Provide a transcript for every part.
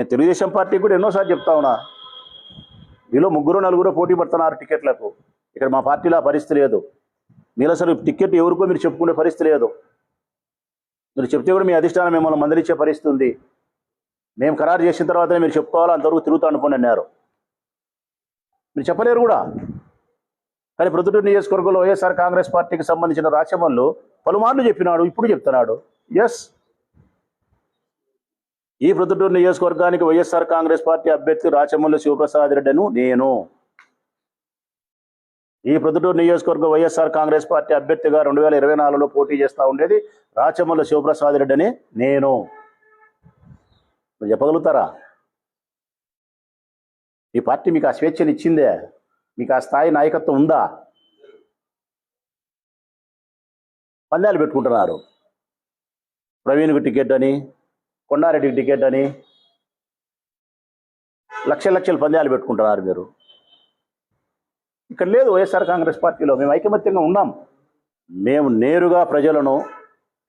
నేను తెలుగుదేశం పార్టీకి కూడా ఎన్నోసార్లు చెప్తా ఉన్నా. మీలో ముగ్గురు నలుగురు పోటీ పడుతున్నారు టికెట్లకు. ఇక్కడ మా పార్టీలో పరిస్థితి లేదు. మీరు అసలు టికెట్ ఎవరికో మీరు చెప్పుకునే పరిస్థితి లేదు. మీరు చెప్తే కూడా మీ అధిష్టానం మిమ్మల్ని మందలిచ్చే పరిస్థితి ఉంది. మేము ఖరారు చేసిన తర్వాతనే మీరు చెప్పుకోవాలో? అంతవరకు తిరుగుతా అనుకుని అన్నారు. మీరు చెప్పలేరు కూడా. కానీ ప్రొద్దుటూరు నియోజకవర్గంలో వైఎస్ఆర్ కాంగ్రెస్ పార్టీకి సంబంధించిన రాచమల్లు పలుమార్లు చెప్పినాడు ఇప్పుడు చెప్తున్నాడు. ఎస్ ఈ ప్రొద్దుటూరు నియోజకవర్గానికి వైఎస్ఆర్ కాంగ్రెస్ పార్టీ అభ్యర్థి రాచమల్లు శివప్రసాద్ రెడ్డిను నేను. ఈ ప్రొద్దుటూరు నియోజకవర్గ వైఎస్ఆర్ కాంగ్రెస్ పార్టీ అభ్యర్థిగా రెండు వేల ఇరవై నాలుగులో పోటీ చేస్తూ ఉండేది రాచమల్ల శివప్రసాద్ రెడ్డి అని నేను. చెప్పగలుగుతారా? ఈ పార్టీ మీకు ఆ స్వేచ్ఛను ఇచ్చిందే మీకు ఆ స్థాయి నాయకత్వం ఉందా? పందాలు పెట్టుకుంటున్నారు. ప్రవీణ్కు టికెట్ అని కొండారెడ్డికి టికెట్ అని లక్ష లక్షల పందాలు పెట్టుకుంటున్నారు మీరు. ఇక్కడ లేదు వైఎస్ఆర్ కాంగ్రెస్ పార్టీలో మేము ఐకమత్యంగా ఉన్నాం. మేము నేరుగా ప్రజలను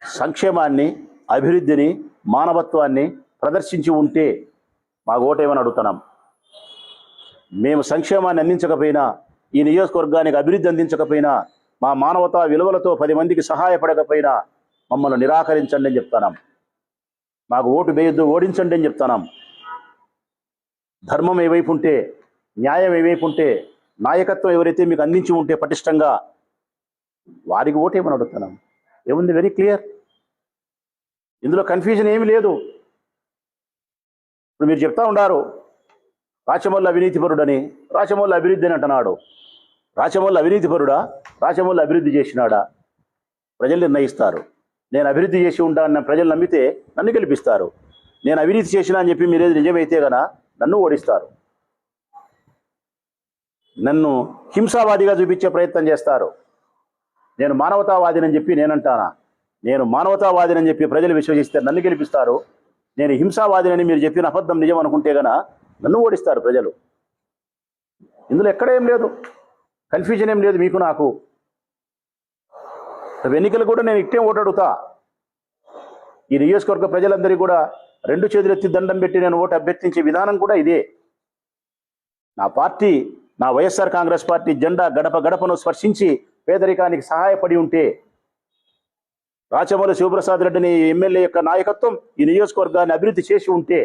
సంక్షేమాన్ని అభివృద్ధిని మానవత్వాన్ని ప్రదర్శించి ఉంటే మా ఓటేమని అడుగుతున్నాం. మేము సంక్షేమాన్ని అందించకపోయినా ఈ నియోజకవర్గానికి అభివృద్ధి అందించకపోయినా మా మానవతా విలువలతో పది మందికి సహాయపడకపోయినా మమ్మల్ని నిరాకరించండి అని చెప్తున్నాం. మాకు ఓటు వేయొద్దు ఓడించండి అని చెప్తున్నాం ధర్మం ఏవైపు ఉంటే న్యాయం ఏవైపు ఉంటే నాయకత్వం ఎవరైతే మీకు అందించి ఉంటే పటిష్టంగా వారికి ఓటేమని అడుగుతున్నాం. ఏముంది వెరీ క్లియర్? ఇందులో కన్ఫ్యూజన్ ఏమీ లేదు. ఇప్పుడు మీరు చెప్తా ఉన్నారు రాచమల్ల అవినీతిపరుడని రాచమల్ల అభివృద్ధి అని అంటున్నాడు. రాచమల్ల అవినీతిపరుడా రాచమల్ల అభివృద్ధి చేసినాడా? ప్రజలు నిర్ణయిస్తారు. నేను అభివృద్ధి చేసి ఉంటానన్న ప్రజలు నమ్మితే నన్ను గెలిపిస్తారు. నేను అవినీతి చేసినా అని చెప్పి మీరేది నిజమైతే గన నన్ను ఓడిస్తారు. నన్ను హింసావాదిగా చూపించే ప్రయత్నం చేస్తారు. నేను మానవతావాదినని చెప్పి నేనంటానా? నేను మానవతావాదినని చెప్పి ప్రజలు విశ్వసిస్తే నన్ను గెలిపిస్తారు. నేను హింసావాదినని మీరు చెప్పిన అబద్ధం నిజం అనుకుంటే గన నన్ను ఓడిస్తారు ప్రజలు. ఇందులో ఎక్కడ ఏం లేదు. కన్ఫ్యూజన్ ఏం లేదు మీకు నాకు. రేపు ఎన్నికలు కూడా నేను ఇట్టే ఓటు అడుగుతా. ఈ నియోజకవర్గ ప్రజలందరికీ కూడా రెండు చేతులెత్తి దండం పెట్టి నేను ఓటు అభ్యర్థించే విధానం కూడా ఇదే. నా పార్టీ నా వైఎస్ఆర్ కాంగ్రెస్ పార్టీ జెండా గడప గడపను స్పర్శించి పేదరికానికి సహాయపడి ఉంటే రాచమల్లి శివప్రసాద్ రెడ్డిని ఎమ్మెల్యే యొక్క నాయకత్వం ఈ నియోజకవర్గాన్ని అభివృద్ధి చేసి ఉంటే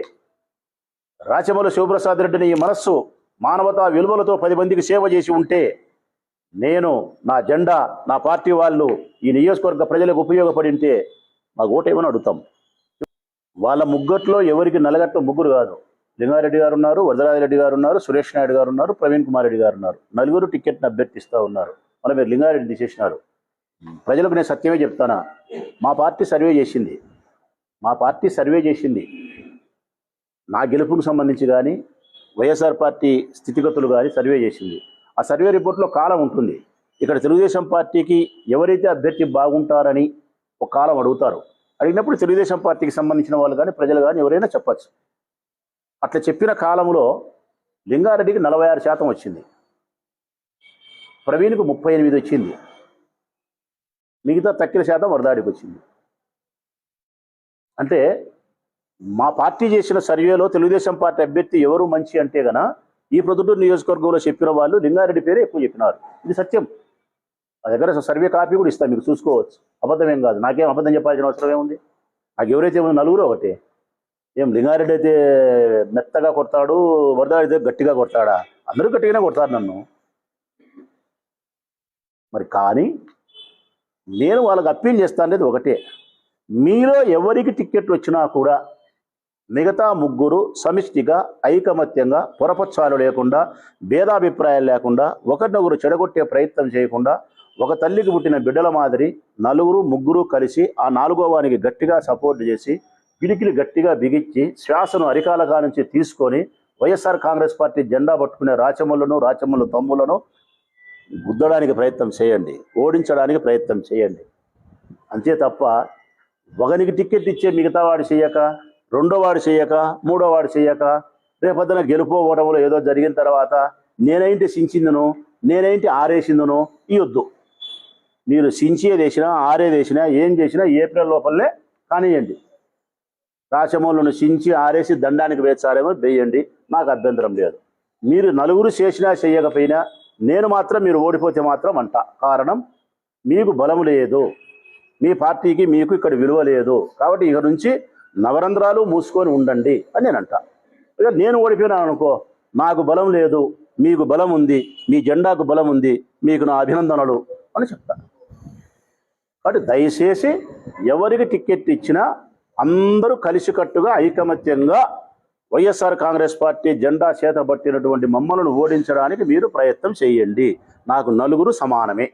రాచమల్లి శివప్రసాద్ రెడ్డిని ఈ మనస్సు మానవతా విలువలతో పది మందికి సేవ చేసి ఉంటే నేను నా జెండా నా పార్టీ వాళ్ళు ఈ నియోజకవర్గ ప్రజలకు ఉపయోగపడి ఉంటే మాకు ఓటేమని అడుగుతాం. వాళ్ళ ముగ్గట్లో ఎవరికి నలగట్ల ముగ్గురు కాదు. లింగారెడ్డి గారు ఉన్నారు వరదరాజరెడ్డి గారు ఉన్నారు సురేష్ నాయుడు గారు ఉన్నారు ప్రవీణ్ కుమార్ రెడ్డి గారు ఉన్నారు. నలుగురు టికెట్ని అభ్యర్థిస్తూ ఉన్నారు. మళ్ళీ మీరు లింగారెడ్డి తీసేసినారు. ప్రజలకు నేను సత్యమే చెప్తానా? మా పార్టీ సర్వే చేసింది. మా పార్టీ సర్వే చేసింది. నా గెలుపుకు సంబంధించి కానీ వైఎస్ఆర్ పార్టీ స్థితిగతులు కానీ సర్వే చేసింది. ఆ సర్వే రిపోర్ట్లో కాలం ఉంటుంది. ఇక్కడ తెలుగుదేశం పార్టీకి ఎవరైతే అభ్యర్థి బాగుంటారని ఒక కాలం అడుగుతారు. అడిగినప్పుడు తెలుగుదేశం పార్టీకి సంబంధించిన వాళ్ళు కానీ ప్రజలు కానీ ఎవరైనా చెప్పచ్చు. అట్లా చెప్పిన కాలంలో లింగారెడ్డికి నలభై ఆరు శాతం వచ్చింది. ప్రవీణ్కు ముప్పై ఎనిమిది వచ్చింది. మిగతా తక్కిన శాతం వరదాడికి వచ్చింది. అంటే మా పార్టీ చేసిన సర్వేలో తెలుగుదేశం పార్టీ అభ్యర్థి ఎవరు మంచి అంటే గన ఈ ప్రొద్దుటూరు నియోజకవర్గంలో చెప్పిన వాళ్ళు లింగారెడ్డి పేరే ఎక్కువ చెప్పినారు. ఇది సత్యం. నా దగ్గర సర్వే కాపీ కూడా ఇస్తాను మీకు చూసుకోవచ్చు. అబద్ధం ఏం కాదు. నాకేం అబద్ధం చెప్పాల్సిన అవసరం ఏముంది? నాకు ఎవరైతే ఏమో నలుగురు ఒకటే. ఏం లింగారెడ్డి అయితే మెత్తగా కొడతాడు వరద అయితే గట్టిగా కొడతాడా? అందరూ గట్టిగానే కొడతారు నన్ను. మరి కానీ నేను వాళ్ళకి అప్పీల్ చేస్తాను అనేది ఒకటే. మీలో ఎవరికి టికెట్ వచ్చినా కూడా మిగతా ముగ్గురు సమిష్టిగా ఐకమత్యంగా పొరపచ్చాలు లేకుండా భేదాభిప్రాయాలు లేకుండా ఒకరినొకరు చెడగొట్టే ప్రయత్నం చేయకుండా ఒక తల్లికి పుట్టిన బిడ్డల మాదిరి నలుగురు ముగ్గురు కలిసి ఆ నాలుగో వానికి గట్టిగా సపోర్ట్ చేసి పిడికిలు గట్టిగా బిగించి శ్వాసను అరికాలగా నుంచి తీసుకొని వైఎస్ఆర్ కాంగ్రెస్ పార్టీ జెండా పట్టుకునే రాచమ్మలను రాచమ్మల తమ్ములను గుద్దడానికి ప్రయత్నం చేయండి ఓడించడానికి ప్రయత్నం చేయండి. అంతే తప్ప ఒకనికి టికెట్ ఇచ్చే మిగతా వాడు చేయక రెండో వాడు చేయక మూడో వాడు చేయక రేపొద్దున గెలుపో ఓటములో ఏదో జరిగిన తర్వాత నేనేంటి సించిందను నేనేంటి ఆరేసిందను ఇవ్వద్దు మీరు సించేది వేసినా ఆరేది వేసినా ఏం చేసినా ఏప్రిల్ లోపలనే కానివ్వండి రాచమూలను సించి ఆరేసి దండానికి వేచారేమో వేయండి నాకు అభ్యంతరం లేదు. మీరు నలుగురు చేసినా చేయకపోయినా నేను మాత్రం మీరు ఓడిపోతే మాత్రం అంట. కారణం మీకు బలం లేదు. మీ పార్టీకి మీకు ఇక్కడ విలువ లేదు. కాబట్టి ఇక నుంచి నవరంధ్రాలు మూసుకొని ఉండండి అని నేను అంట. నేను ఓడిపోయినాను అనుకో నాకు బలం లేదు మీకు బలం ఉంది మీ జెండాకు బలం ఉంది మీకు నా అభినందనలు అని చెప్తాను కాబట్టి దయచేసి ఎవరికి టికెట్ ఇచ్చినా అందరూ కలిసికట్టుగా ఐకమత్యంగా వైఎస్ఆర్ కాంగ్రెస్ పార్టీ జెండా చేతబట్టినటువంటి మమ్మలను ఓడించడానికి మీరు ప్రయత్నం చేయండి. నాకు నలుగురు సమానమే.